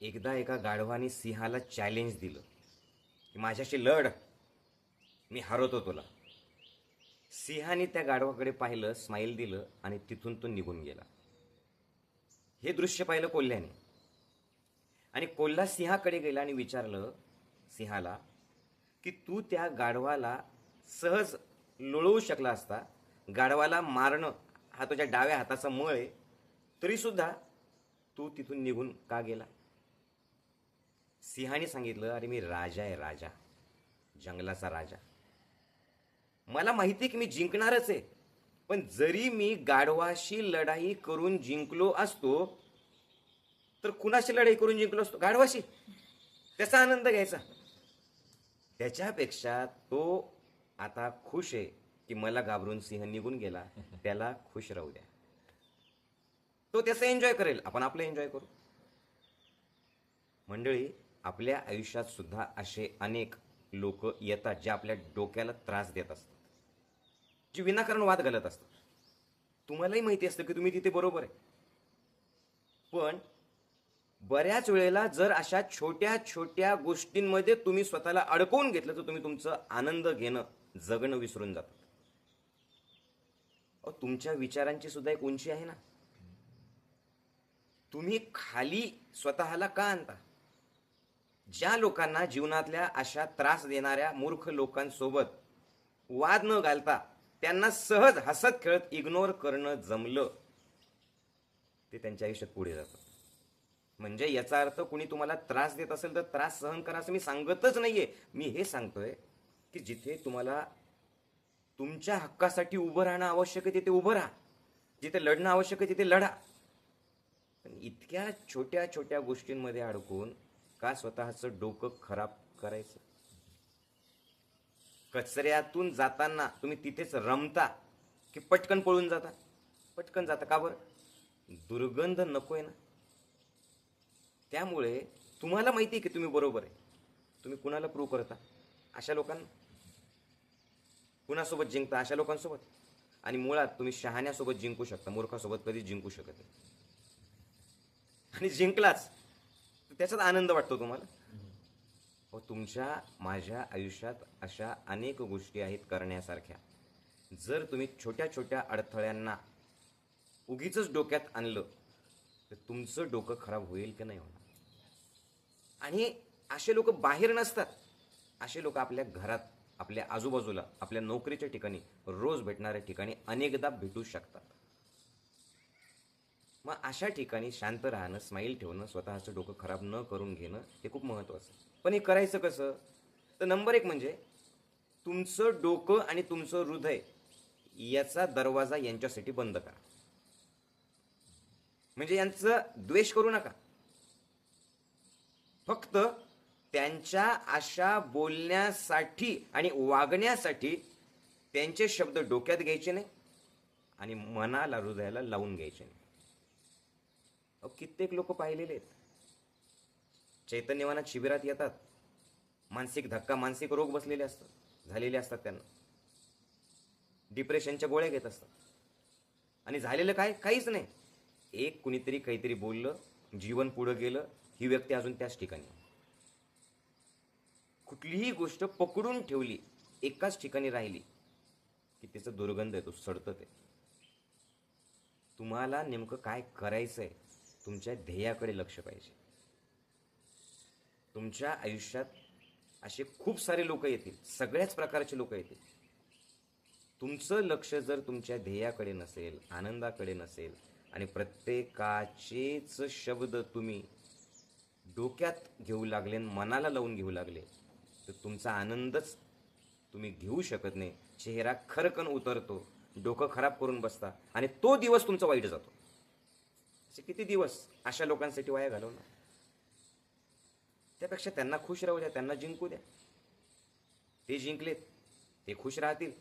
एकदा एका गाढवाने सिंहाला चॅलेंज दिलं की माझ्याशी लढ. मी हरवतो तुला. सिंहाने त्या गाढवाकडे पाहिलं स्माईल दिलं आणि तिथून तो निघून गेला. हे दृश्य पाहिलं कोल्ह्याने. आणि कोल्हा सिंहाकडे गेला आणि विचारलं सिंहाला की तू त्या गाढवाला सहज लोळवू शकला असता? गाढवाला मारणं हा तुझ्या डाव्या हाताचा मळ आहे. तरीसुद्धा तू तिथून निघून का गेला? सिंहाने सांगितलं अरे मी राजा आहे राजा. जंगलाचा राजा. मला माहिती आहे की मी जिंकणारच आहे. पण जरी मी गाढवाशी लढाई करून जिंकलो असतो तर कुणाशी लढाई करून जिंकलो असतो? गाढवाशी. त्याचा आनंद घ्यायचा. त्याच्यापेक्षा तो आता खुश आहे की मला घाबरून सिंह निघून गेला. त्याला खुश राहू द्या. तो त्याचं एन्जॉय करेल. आपण आपलं एन्जॉय करू. मंडळी आपल्या आयुष्यात सुद्धा असे अनेक लोक येतात जे आपल्या डोक्याला त्रास देत असतात. जे विनाकारण वाद घालत असतात. तुम्हालाही माहिती असतं की तुम्ही तिथे बरोबर आहे. पण बऱ्याच वेळेला जर अशा छोट्या छोट्या गोष्टींमध्ये तुम्ही स्वतःला अडकवून घेतलं तर तुम्ही तुमचं आनंद घेणं जगणं विसरून जातात. अहो, तुमच्या विचारांची सुद्धा एक उंची आहे ना. तुम्ही खाली स्वतःला का आणता? ज्या लोकांना जीवनातल्या अशा त्रास देणाऱ्या मूर्ख लोकांसोबत वाद न घालता त्यांना सहज हसत खेळत इग्नोर करणं जमलं ते त्यांच्या आयुष्यात पुढे जातं. म्हणजे याचा अर्थ कुणी तुम्हाला त्रास देत असेल तर त्रास सहन करा असं मी सांगतच नाहीये. मी हे सांगतोय की जिथे तुम्हाला तुमच्या हक्कासाठी उभं राहणं आवश्यक आहे तिथे उभं राहा. जिथे लढणं आवश्यक आहे तिथे लढा. पण इतक्या छोट्या छोट्या गोष्टींमध्ये अडकून का स्वतःचं डोकं खराब करायचं? कचऱ्यातून जाताना तुम्ही तिथेच रमता की पटकन पळून जाता? पटकन जाता का बरं? दुर्गंध नको आहे ना. त्यामुळे तुम्हाला माहिती आहे की तुम्ही बरोबर आहे. तुम्ही कुणाला प्रूव्ह करता? अशा लोकांना? कुणासोबत जिंकता? अशा लोकांसोबत? आणि मुळात तुम्ही शहाण्यासोबत जिंकू शकता मूर्खासोबत कधीच जिंकू शकत नाही. आणि जिंकलाच. त्याचाच आनंद वाटतो तुम्हाला? हो तुमच्या माझ्या आयुष्यात अशा अनेक गोष्टी आहेत करण्यासारख्या. जर तुम्ही छोट्या छोट्या अडथळ्यांना उगीच डोक्यात आणलं तर तुमचं डोकं खराब होईल की नाही होणार? आणि असे लोक बाहेर नसतात. असे लोक आपल्या घरात आपल्या आजूबाजूला आपल्या नोकरीच्या ठिकाणी रोज भेटणाऱ्या ठिकाणी अनेकदा भेटू शकतात. मग अशा ठिकाणी शांत राहणं स्माईल ठेवणं स्वतःचं डोकं खराब न करून घेणं हे खूप महत्त्वाचं आहे. पण हे करायचं कसं? तर नंबर एक म्हणजे तुमचं डोकं आणि तुमचं हृदय याचा दरवाजा यांच्यासाठी बंद करा. म्हणजे यांचं द्वेष करू नका. फक्त त्यांच्या अशा बोलण्यासाठी आणि वागण्यासाठी त्यांचे शब्द डोक्यात घ्यायचे नाही आणि मनाला हृदयाला लावून घ्यायचे नाही. कित्येक लोक पाहिलेले आहेत. चैतन्यवानात शिबिरात येतात. मानसिक धक्का मानसिक रोग बसलेले असतात. झालेले असतात त्यांना. डिप्रेशनच्या गोळ्या घेत असतात. आणि झालेलं काय? काहीच नाही. एक कुणीतरी काहीतरी बोललं जीवन पुढं गेलं ही व्यक्ती अजून त्याच ठिकाणी कुठलीही गोष्ट पकडून ठेवली एकाच ठिकाणी राहिली की त्याचा दुर्गंध येतो सडतं ते. तुम्हाला नेमकं काय करायचं आहे तुमच्या ध्येयाकडे लक्ष पाहिजे. तुमच्या आयुष्यात असे खूप सारे लोक येतील सगळ्याच प्रकारचे लोक येतील. तुमचं लक्ष जर तुमच्या ध्येयाकडे नसेल आनंदाकडे नसेल आणि प्रत्येकाचेच शब्द तुम्ही डोक्यात घेऊ लागले आणि मनाला लावून घेऊ लागले तर तुमचा आनंदच तुम्ही घेऊ शकत नाही. चेहरा खरकन उतरतो डोकं खराब करून बसता आणि तो दिवस तुमचा वाईट जातो. असे किती दिवस अशा लोकांसाठी वाया घालवणार त्यापेक्षा त्यांना खुश राहू द्या त्यांना जिंकू द्या. ते जिंकलेत ते खुश राहतील.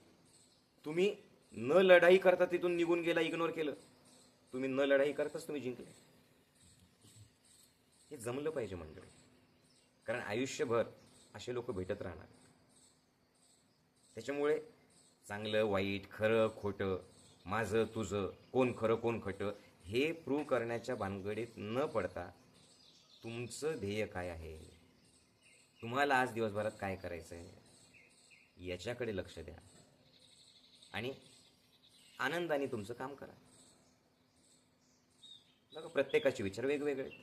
तुम्ही न लढाई करता तिथून निघून गेला इग्नोर केलं. तुम्ही न लढाई करताच तुम्ही जिंकले. हे जमलं पाहिजे मंडळी. कारण आयुष्यभर असे लोक भेटत राहणार. त्याच्यामुळे चांगलं वाईट खरं खोटं माझं तुझं कोण खरं कोण खटं हे प्रूव्ह करण्याच्या भानगडीत न पडता तुमचं ध्येय काय आहे? तुम्हाला आज दिवसभरात काय करायचं आहे याच्याकडे लक्ष द्या. आणि आनंदाने तुमचं काम करा. बघा प्रत्येकाचे विचार वेगवेगळे आहेत.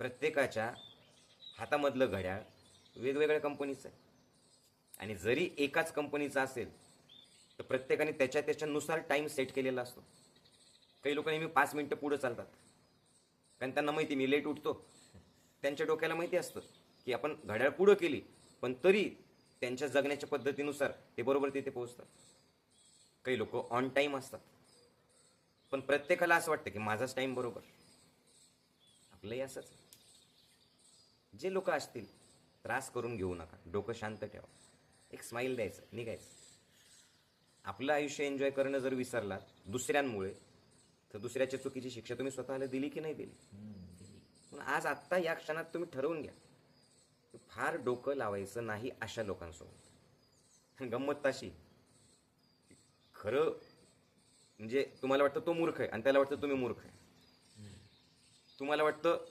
प्रत्येकाच्या हातामधलं घड्याळ वेगवेगळ्या कंपनीचं आहे आणि जरी एकाच कंपनीचं असेल तर प्रत्येकाने त्याच्या त्याच्यानुसार टाईम सेट केलेला असतो. काही लोक नेहमी पाच मिनटं पुढं चालतात. कारण त्यांना माहिती मी लेट उठतो. त्यांच्या डोक्याला माहिती असतं की आपण घड्याळ पुढं केली पण तरी त्यांच्या जगण्याच्या पद्धतीनुसार ते बरोबर तिथे पोहोचतात. काही लोक ऑन टाईम असतात. पण प्रत्येकाला असं वाटतं की माझाच टाईम बरोबर. आपलंही असंच. जे लोक असतील त्रास करून घेऊ नका. डोकं शांत ठेवा. एक स्माईल द्यायचं निघायचं. आपलं आयुष्य एन्जॉय करणं जर विसरलात दुसऱ्यांमुळे तर दुसऱ्याच्या चुकीची शिक्षा तुम्ही स्वतःला दिली की नाही दिली? पण आज आत्ता या क्षणात तुम्ही ठरवून घ्या. फार डोकं लावायचं नाही अशा लोकांसोबत. गंमत तशी खरं म्हणजे तुम्हाला वाटतं तो मूर्ख आहे आणि त्याला वाटतं तुम्ही मूर्ख आहे. तुम्हाला वाटतं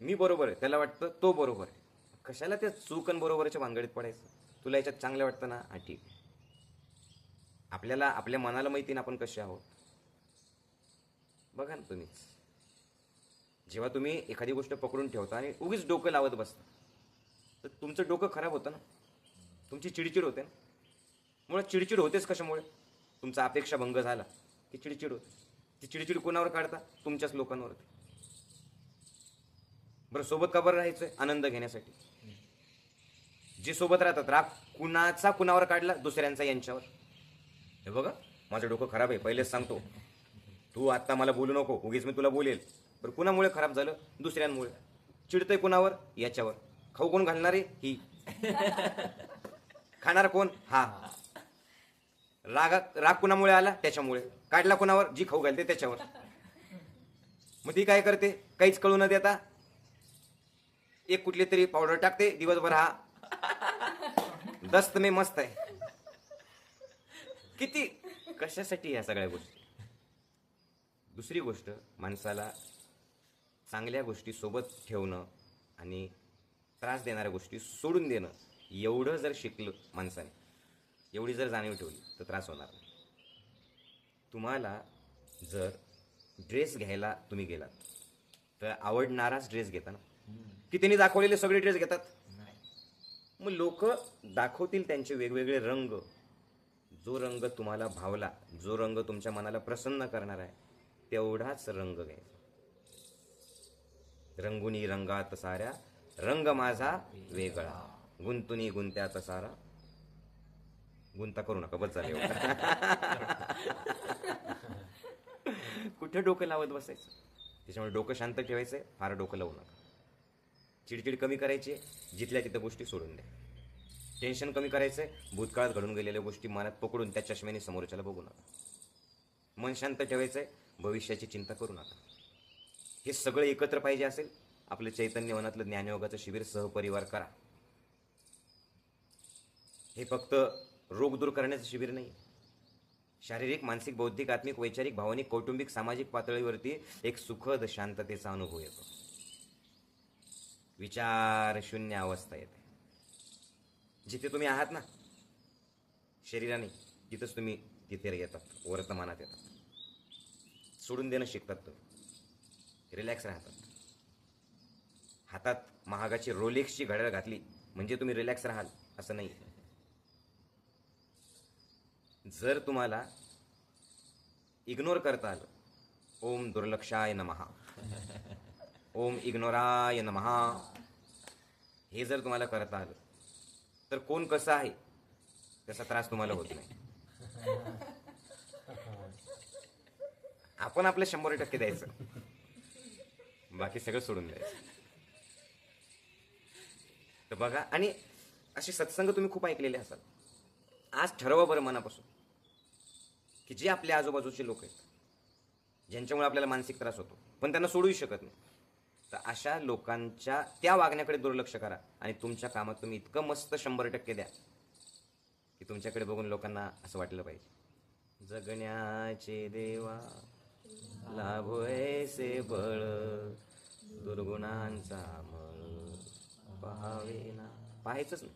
मी बरोबर आहे त्याला वाटतं तो बरोबर आहे. कशाला त्या चूक आणि बरोबरच्या भानगडीत पडायचं? तुला याच्यात चांगलं वाटतं ना? हा ठीक आहे. आपल्याला आपल्या मनाला माहिती ना आपण कसे आहोत. बघा ना तुम्ही. जेव्हा तुम्ही एखादी गोष्ट पकडून ठेवता आणि उगीच डोकं लावत बसता तर तुमचं डोकं खराब होतं ना? तुमची चिडचिड होते ना? मुळात चिडचिड होतेच कशामुळे? तुमचा अपेक्षा भंग झाला की चिडचिड होते. ती चिडचिड कोणावर काढता? तुमच्याच लोकांवर बरं सोबत का बरं राहायचंय? आनंद घेण्यासाठी. जे सोबत राहतात राग कुणाचा कुणावर काढला? दुसऱ्यांचा यांच्यावर. हे बघा माझं डोकं खराब आहे. पहिलेच सांगतो. तू आत्ता मला बोलू नको उगीच मी तुला बोलेल. बरं कुणामुळे खराब झालं? दुसऱ्यांमुळे. चिडतंय कुणावर? याच्यावर. खाऊ कोण घालणारे? ही. खाणार कोण? हा. राग राग कुणामुळे आला? त्याच्यामुळे. काढला कुणावर? जी खाऊ घालते त्याच्यावर. मग ती काय करते? काहीच कळू न देता एक कुठली तरी पावडर टाकते. दिवसभर हा. दस्त मे मस्त आहे. किती? कशासाठी या सगळ्या गोष्टी? दुसरी गोष्ट माणसाला चांगल्या गोष्टी सोबत ठेवणं आणि त्रास देणाऱ्या गोष्टी सोडून देणं एवढं जर शिकलं माणसाने एवढी जर जाणीव ठेवली तर त्रास होणार नाही. तुम्हाला जर ड्रेस घ्यायला तुम्ही गेलात तर आवडणाराच ड्रेस घेता ना? की त्यांनी दाखवलेले सगळे ड्रेस घेतात? मग लोक दाखवतील त्यांचे वेगवेगळे रंग. जो रंग तुम्हाला भावला जो रंग तुमच्या मनाला प्रसन्न करणार आहे तेवढाच रंग घ्यायचा. रंगुनी रंगात साऱ्या रंग माझा वेगळा. गुंतुनी गुंत्यात सारा. गुंता करू नका बस झाले कुठे डोकं लावत बसायचं? त्याच्यामुळे डोकं शांत ठेवायचंय फार डोकं लावू नका. चिडचिड कमी करायची जिथल्या तिथं गोष्टी सोडून द्या. टेन्शन कमी करायचंय भूतकाळात घडून गेलेल्या गोष्टी मनात पकडून त्या चष्म्याने समोरच्याला बघू नका. मन शांत ठेवायचंय भविष्याची चिंता करू नका. हे सगळं एकत्र पाहिजे असेल आपलं चैतन्य वनातलं ज्ञानयोगाचं शिबिर सहपरिवार करा. हे फक्त रोग दूर करण्याचं शिबिर नाही. शारीरिक मानसिक बौद्धिक आत्मिक वैचारिक भावनिक कौटुंबिक सामाजिक पातळीवरती एक सुखद शांततेचा अनुभव येतो. विचार शून्य अवस्था येते. जिथे तुम्ही आहात ना शरीराने तिथंच तुम्ही तिथे येतात वर्तमानात येतात. सोडून देणं शिकतात तर रिलॅक्स राहतात. हातात महागाची रोलेक्सची घड्याळ घातली म्हणजे तुम्ही रिलॅक्स राहाल असं नाही. जर तुम्हाला इग्नोर करता आलं ओम दुर्लक्षाय नमहा ओम इग्नोराय नमहा हे जर तुम्हाला करता आलं तर कोण कसं आहे त्याचा त्रास तुम्हाला होत नाही. आपण आपलं शंभर टक्के द्यायचं. बाकी सगळं सोडून द्यायचं. तर बघा आणि असे सत्संग तुम्ही खूप ऐकलेले असाल आज ठरवा बरं मनापासून की जे आपल्या आजूबाजूचे लोक आहेत ज्यांच्यामुळे आपल्याला मानसिक त्रास होतो पण त्यांना सोडूही शकत नाही. तर अशा लोकांच्या त्या वागण्याकडे दुर्लक्ष करा आणि तुमच्या कामात तुम्ही इतकं मस्त शंभर टक्के द्या की तुमच्याकडे बघून लोकांना असं वाटलं पाहिजे. जगण्याचे देवा लाभो ऐसे बळ दुर्गुणांचा मळ पहावे ना पाहायचंच नाही.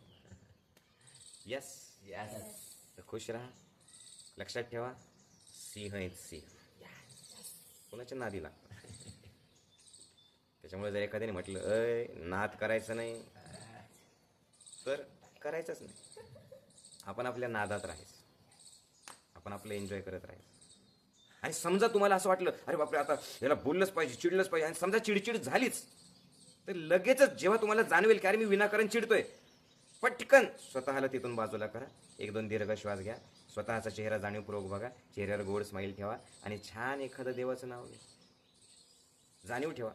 यस यस खुश राहा. लक्षात ठेवा. सिंह आहेत सिंह. कोणाच्या नादी लागतात? त्याच्यामुळे जर एखाद्याने म्हटलं अय नाद करायचं नाही. तर करायचंच नाही. आपण आपल्या नादात राहायचं. आपण आपलं एन्जॉय करत राहायचं. आणि समजा तुम्हाला असं वाटलं अरे बापरे आता याला बोललंच पाहिजे चिडलंच पाहिजे. आणि समजा चिडचिड झालीच तर लगेचच जेव्हा तुम्हाला जाणवेल की अरे मी विनाकारण चिडतोय पटकन स्वतःला तिथून बाजूला करा. एक दोन दीर्घ श्वास घ्या. स्वतःचा चेहरा जाणीवपूर्वक बघा. चेहऱ्यावर गोड स्माईल ठेवा आणि छान एखादं देवाचं नाव घ्या. जाणीव ठेवा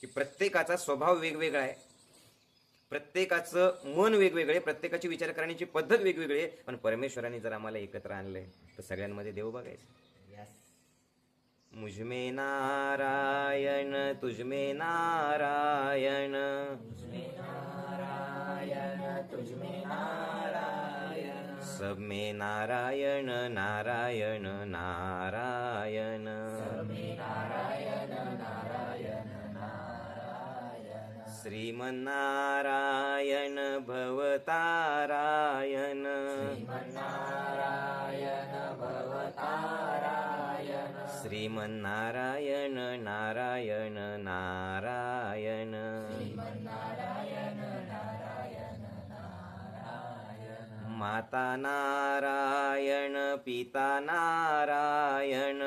की प्रत्येकाचा स्वभाव वेगवेगळा आहे. प्रत्येकाचं मन वेगवेगळे आहे, प्रत्येकाची विचार करण्याची पद्धत वेगवेगळी आहे. पण परमेश्वराने जर आम्हाला एकत्र आणलंय तर सगळ्यांमध्ये देव बघायचं. यस मुझमे नारायण तुझमे नारायण। सब में नारायण नारायण नारायण। श्रीमन्नारायण भवतारायण। श्रीमन्नारायण नारायण नारायण। माता नारायण पिता नारायण।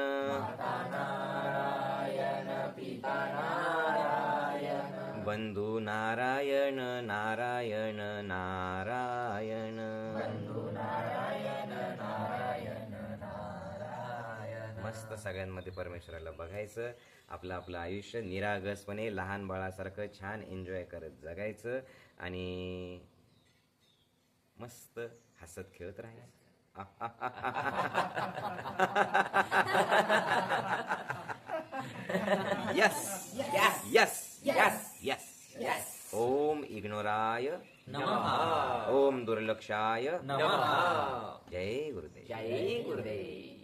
बंधू नारायण नारायण नारायण। मस्त सगळ्यांमध्ये परमेश्वराला बघायचं. आपलं आपलं आयुष्य निरागसपणे लहान बाळासारखं छान एन्जॉय करत जगायचं आणि मस्त हसत खेळत राहायचं. Yes yes yes yes yes yes Om इग्नोराय ओम दुर्लक्षाय जय गुरुदेव. जय गुरुदेव.